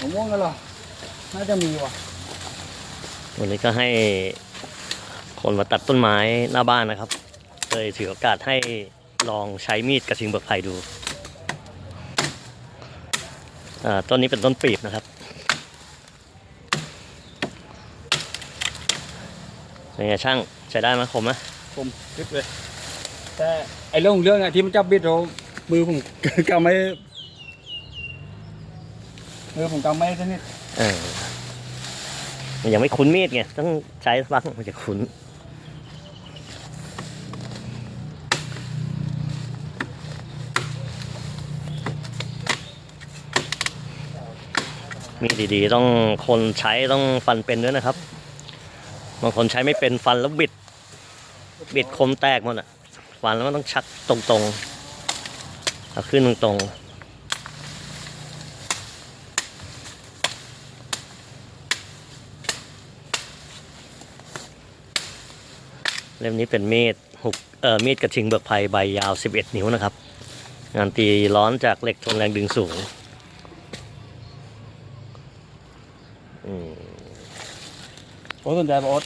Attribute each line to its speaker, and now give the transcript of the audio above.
Speaker 1: มะม่วงกันเหรอ น่าจะมีว่ะ
Speaker 2: วันนี้ก็ให้คนมาตัดต้นไม้หน้าบ้านนะครับ เลยถือโอกาสให้ลองใช้มีดกระชิงเบิกไผ่ดู อ่า ต้นนี้เป็นต้นปีบนะครับเป็นไงช่างใช้ได้ไหมคมไหม
Speaker 1: ผมคลิปเลย แต่ไอ้เรื่องของเรื่องอะที่มันจับบิดเรามือผมกำไม่มื อผมกำไม่สนิท
Speaker 2: เออมันยังไม่คุ้นมีดไงต้องใช้สักพักมันจะคุ้นมีดดีๆ ต้องคนใช้ต้องฟันเป็นด้วยนะครับบางคนใช้ไม่เป็นฟันแล้วบิด บิดคมแตกหมดอะ ฟันแล้วมันต้องชักตรงๆเอาขึ้นตรงๆ เล่มนี้เป็นมีดหุกเอ่อมีดกระทิงเบิกภัยใบยาว 11 นิ้วนะครับ งานตีร้อนจากเหล็กทนแรงดึงสูงอืม
Speaker 1: โอ้สนใจป่ะโอ๊ต